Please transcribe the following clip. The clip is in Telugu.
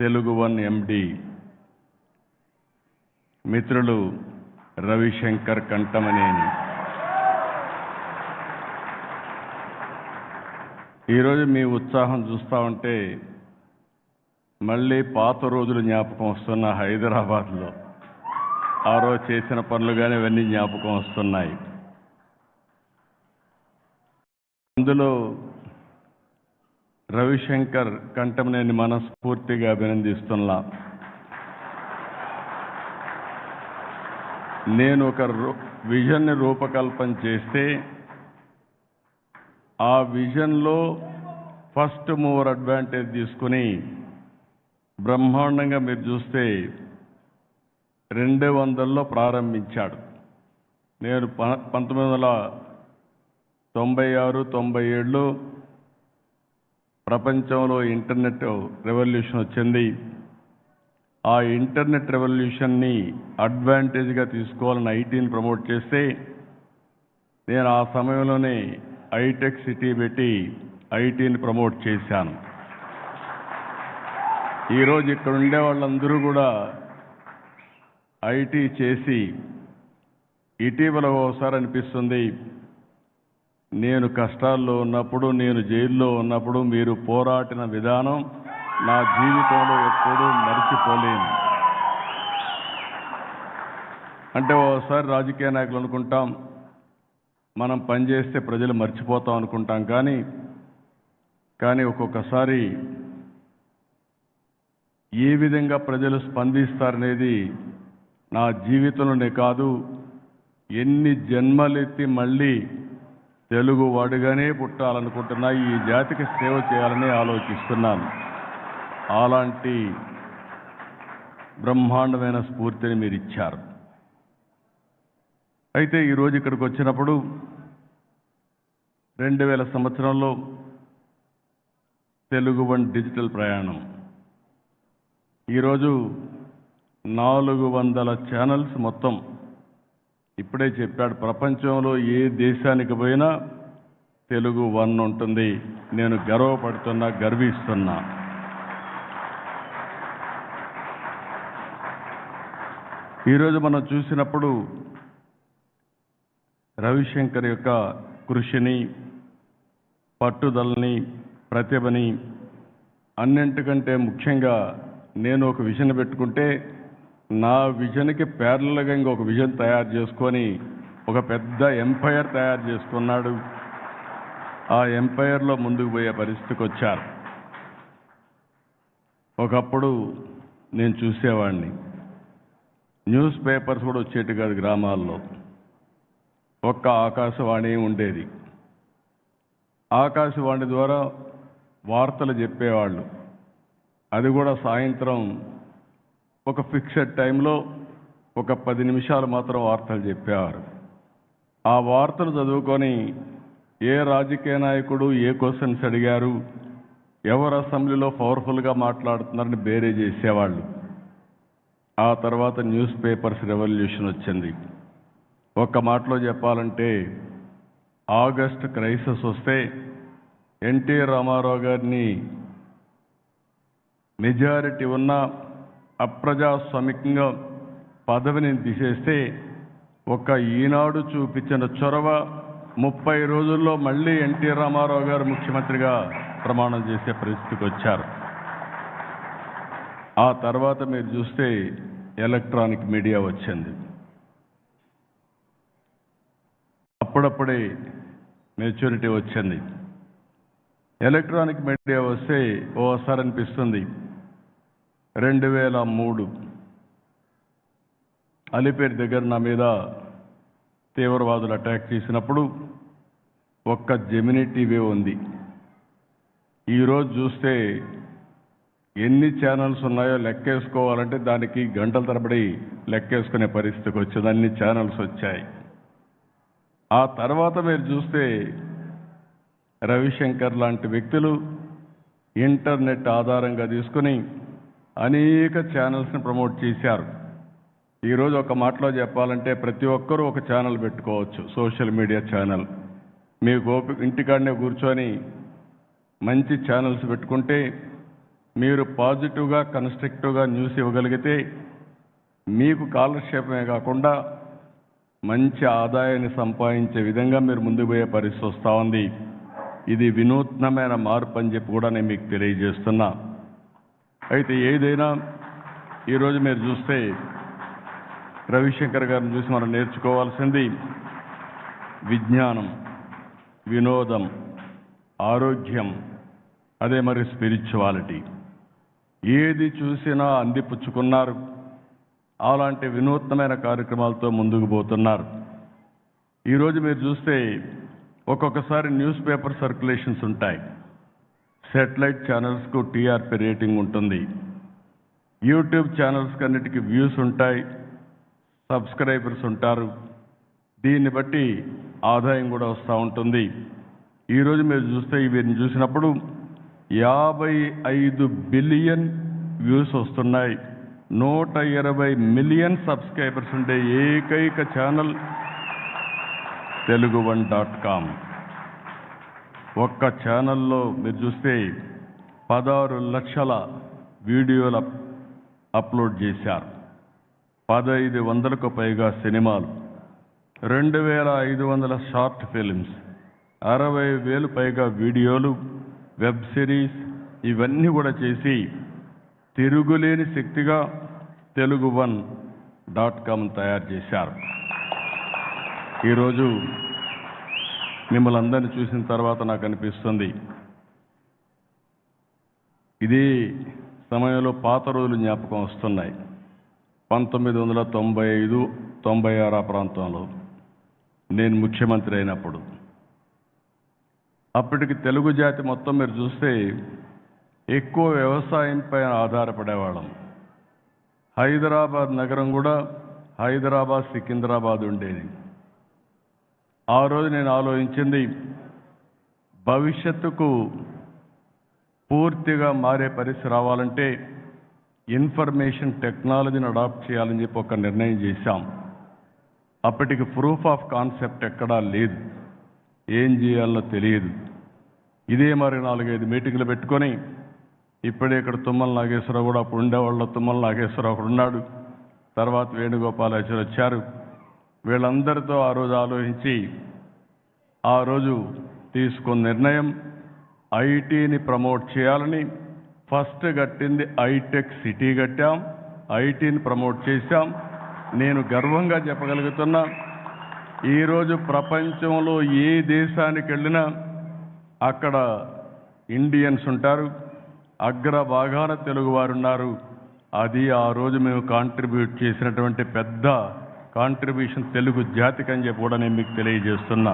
తెలుగు వన్ ఎండి మిత్రులు రవిశంకర్ కంఠమనేని. ఈరోజు మీ ఉత్సాహం చూస్తూ ఉంటే మళ్ళీ పాత రోజులు జ్ఞాపకం వస్తున్న హైదరాబాద్లో. ఆ రోజు చేసిన పనులు కానీ ఇవన్నీ జ్ఞాపకం వస్తున్నాయి. అందులో రవిశంకర్ కంటమనేని మనస్ఫూర్తిగా అభినందిస్తున్నా. నేను ఒక రూ- విజన్ని రూపకల్పన చేస్తే ఆ విజన్లో ఫస్ట్ మూవర్ అడ్వాంటేజ్ తీసుకుని బ్రహ్మాండంగా మీరు చూస్తే రెండు వందల్లో ప్రారంభించాడు. నేను ప- పంతొమ్మిది వందల తొంభై ఆరు తొంభై ఏడులో ప్రపంచంలో ఇంటర్నెట్ రెవల్యూషన్ వచ్చింది. ఆ ఇంటర్నెట్ రెవల్యూషన్ని అడ్వాంటేజ్గా తీసుకోవాలని ఐటీని ప్రమోట్ చేస్తే నేను ఆ సమయంలోనే ఐటెక్ సిటీ పెట్టి ఐటీని ప్రమోట్ చేశాను. ఈరోజు ఇక్కడ ఉండే వాళ్ళందరూ కూడా ఐటీ చేసి ఇటీవల ఒకసారి అనిపిస్తుంది నేను కష్టాల్లో ఉన్నప్పుడు నేను జైల్లో ఉన్నప్పుడు మీరు పోరాటిన విధానం నా జీవితంలో ఎప్పుడూ మర్చిపోలేను. అంటే ఓసారి రాజకీయ నాయకులు అనుకుంటాం మనం పనిచేస్తే ప్రజలు మర్చిపోతాం అనుకుంటాం కానీ కానీ ఒక్కొక్కసారి ఏ విధంగా ప్రజలు స్పందిస్తారనేది నా జీవితంలోనే కాదు ఎన్ని జన్మలెత్తి మళ్ళీ తెలుగువాడుగానే పుట్టాలనుకుంటున్నా ఈ జాతికి సేవ చేయాలని ఆలోచిస్తున్నాను. అలాంటి బ్రహ్మాండమైన స్ఫూర్తిని మీరు ఇచ్చారు అయితే ఈరోజు ఇక్కడికి వచ్చినప్పుడు రెండు వేల సంవత్సరంలో తెలుగు వన్ డిజిటల్ ప్రయాణం. ఈరోజు నాలుగు వందల ఛానల్స్ మొత్తం ఇప్పుడే చెప్పాడు ప్రపంచంలో ఏ దేశానికి పోయినా తెలుగు వన్ ఉంటుంది. నేను గర్వపడుతున్నా గర్విస్తున్నా. ఈరోజు మనం చూసినప్పుడు రవిశంకర్ యొక్క కృషిని పట్టుదలని ప్రతిభని అన్నింటికంటే ముఖ్యంగా నేను ఒక విషయం పెట్టుకుంటే నా విజన్కి ప్యారలల్గా ఇంకొక విజన్ తయారు చేసుకొని ఒక పెద్ద ఎంపైర్ తయారు చేసుకున్నాడు ఆ ఎంపైర్లో ముందుకు పోయే పరిస్థితికి వచ్చారు. ఒకప్పుడు నేను చూసేవాడిని న్యూస్ పేపర్స్ కూడా వచ్చేటి కాదు గ్రామాల్లో. ఒక్క ఆకాశవాణి ఉండేది. ఆకాశవాణి ద్వారా వార్తలు చెప్పేవాళ్ళు. అది కూడా సాయంత్రం ఒక ఫిక్స్డ్ టైంలో ఒక పది నిమిషాలు మాత్రం వార్తలు చెప్పేవారు ఆ వార్తలు చదువుకొని ఏ రాజకీయ నాయకుడు ఏ క్వశ్చన్స్ అడిగారు ఎవరు అసెంబ్లీలో పవర్ఫుల్గా మాట్లాడుతున్నారని బేరే చేసేవాళ్ళు. ఆ తర్వాత న్యూస్ పేపర్స్ రెవల్యూషన్ వచ్చింది. ఒక్క మాటలో చెప్పాలంటే ఆగస్ట్ క్రైసిస్ వస్తే ఎన్టీ రామారావు గారిని మెజారిటీ ఉన్న అప్రజాస్వామికంగా పదవిని తీసేస్తే ఒక ఈనాడు చూపించిన చొరవ ముప్పై రోజుల్లో మళ్ళీ ఎన్టీ రామారావు గారు ముఖ్యమంత్రిగా ప్రమాణం చేసే పరిస్థితికి వచ్చారు. ఆ తర్వాత మీరు చూస్తే ఎలక్ట్రానిక్ మీడియా వచ్చింది. అప్పుడప్పుడే మెచ్యూరిటీ వచ్చింది. ఎలక్ట్రానిక్ మీడియా వస్తే ఓసారి అనిపిస్తుంది. రెండు వేల మూడు. అలిపేరు దగ్గర నా మీద తీవ్రవాదులు అటాక్ చేసినప్పుడు ఒక్క జెమినీ టీవీ ఉంది. ఈరోజు చూస్తే ఎన్ని ఛానల్స్ ఉన్నాయో లెక్కేసుకోవాలంటే దానికి గంటల తరబడి లెక్కేసుకునే పరిస్థితికి వచ్చింది. అన్ని ఛానల్స్ వచ్చాయి. ఆ తర్వాత మీరు చూస్తే రవిశంకర్ లాంటి వ్యక్తులు ఇంటర్నెట్ ఆధారంగా తీసుకుని అనేక ఛానల్స్ని ప్రమోట్ చేశారు. ఈరోజు ఒక మాటలో చెప్పాలంటే ప్రతి ఒక్కరూ ఒక ఛానల్ పెట్టుకోవచ్చు సోషల్ మీడియా ఛానల్. మీకు ఓపిక ఇంటికాడనే కూర్చొని మంచి ఛానల్స్ పెట్టుకుంటే మీరు పాజిటివ్గా కన్స్ట్రక్టివ్గా న్యూస్ ఇవ్వగలిగితే మీకు కాలక్షేపమే కాకుండా మంచి ఆదాయాన్ని సంపాదించే విధంగా మీరు ముందుకు పోయే పరిస్థితి వస్తూ ఉంది. ఇది వినూత్నమైన మార్పు అని చెప్పి కూడా నేను మీకు తెలియజేస్తున్నా. అయితే ఏదైనా ఈరోజు మీరు చూస్తే రవిశంకర్ గారిని చూసి మనం నేర్చుకోవాల్సింది విజ్ఞానం వినోదం ఆరోగ్యం అదే మరి స్పిరిచువాలిటీ. ఏది చూసినా అందిపుచ్చుకున్నారు. అలాంటి వినూత్నమైన కార్యక్రమాలతో ముందుకు పోతున్నారు. ఈరోజు మీరు చూస్తే ఒక్కొక్కసారి న్యూస్ పేపర్ సర్క్యులేషన్స్ ఉంటాయి. సెటిలైట్ ఛానల్స్కు టీఆర్పీ రేటింగ్ ఉంటుంది. యూట్యూబ్ ఛానల్స్ అన్నిటికీ వ్యూస్ ఉంటాయి. సబ్స్క్రైబర్స్ ఉంటారు. దీన్ని బట్టి ఆదాయం కూడా వస్తూ ఉంటుంది. ఈరోజు మీరు చూస్తే వీరిని చూసినప్పుడు యాభై ఐదు బిలియన్ వ్యూస్ వస్తున్నాయి. నూట ఇరవై మిలియన్ సబ్స్క్రైబర్స్ ఉండే ఏకైక channel Telugu one dot com. ఒక్క ఛానల్లో మీరు చూస్తే పదహారు లక్షల వీడియోలు అప్లోడ్ చేశారు. పదహైదు వందలకు పైగా సినిమాలు రెండు వేల ఐదు వందల షార్ట్ ఫిల్మ్స్ అరవై వేలు పైగా వీడియోలు వెబ్ సిరీస్ ఇవన్నీ కూడా చేసి తిరుగులేని శక్తిగా తెలుగు వన్ డాట్ కామ్ తయారు చేశారు. ఈరోజు మిమ్మల్ని అందరినీ చూసిన తర్వాత నాకు అనిపిస్తుంది. ఇది సమయంలో పాత రోజులు జ్ఞాపకం వస్తున్నాయి. పంతొమ్మిది వందల తొంభై ఐదు తొంభై ఆరు ఆ ప్రాంతంలో నేను ముఖ్యమంత్రి అయినప్పుడు. అప్పటికి తెలుగు జాతి మొత్తం మీరు చూస్తే ఎక్కువ వ్యవసాయం పైన ఆధారపడేవాళ్ళం. హైదరాబాద్ నగరం కూడా హైదరాబాద్ సికింద్రాబాద్ ఉండేది. ఆ రోజు నేను ఆలోచించింది భవిష్యత్తుకు పూర్తిగా మారే పరిస్థితి రావాలంటే ఇన్ఫర్మేషన్ టెక్నాలజీని అడాప్ట్ చేయాలని చెప్పి ఒక నిర్ణయం చేశాం. అప్పటికి ప్రూఫ్ ఆఫ్ కాన్సెప్ట్ ఎక్కడా లేదు. ఏం చేయాలో తెలియదు. ఇదే మరి నాలుగైదు మీటింగ్లు పెట్టుకొని ఇప్పుడే ఇక్కడ తుమ్మల నాగేశ్వరరావు కూడా అప్పుడు ఉండేవాళ్ళ తుమ్మల నాగేశ్వరరావు ఉన్నాడు. తర్వాత వేణుగోపాలాచారి వచ్చారు. వీళ్ళందరితో ఆ రోజు ఆలోచించి ఆ రోజు తీసుకున్న నిర్ణయం ఐటీని ప్రమోట్ చేయాలని ఫస్ట్ కట్టింది ఐటెక్ సిటీ కట్టాం ఐటీని ప్రమోట్ చేశాం. నేను గర్వంగా చెప్పగలుగుతున్నా ఈరోజు ప్రపంచంలో ఏ దేశానికి వెళ్ళినా అక్కడ ఇండియన్స్ ఉంటారు అగ్ర భాగాన తెలుగువారు ఉన్నారు. అది ఆ రోజు మేము కాంట్రిబ్యూట్ చేసినటువంటి పెద్ద కాంట్రిబ్యూషన్ తెలుగు జాతికి అని చెప్పి కూడా నేను మీకు తెలియజేస్తున్నా.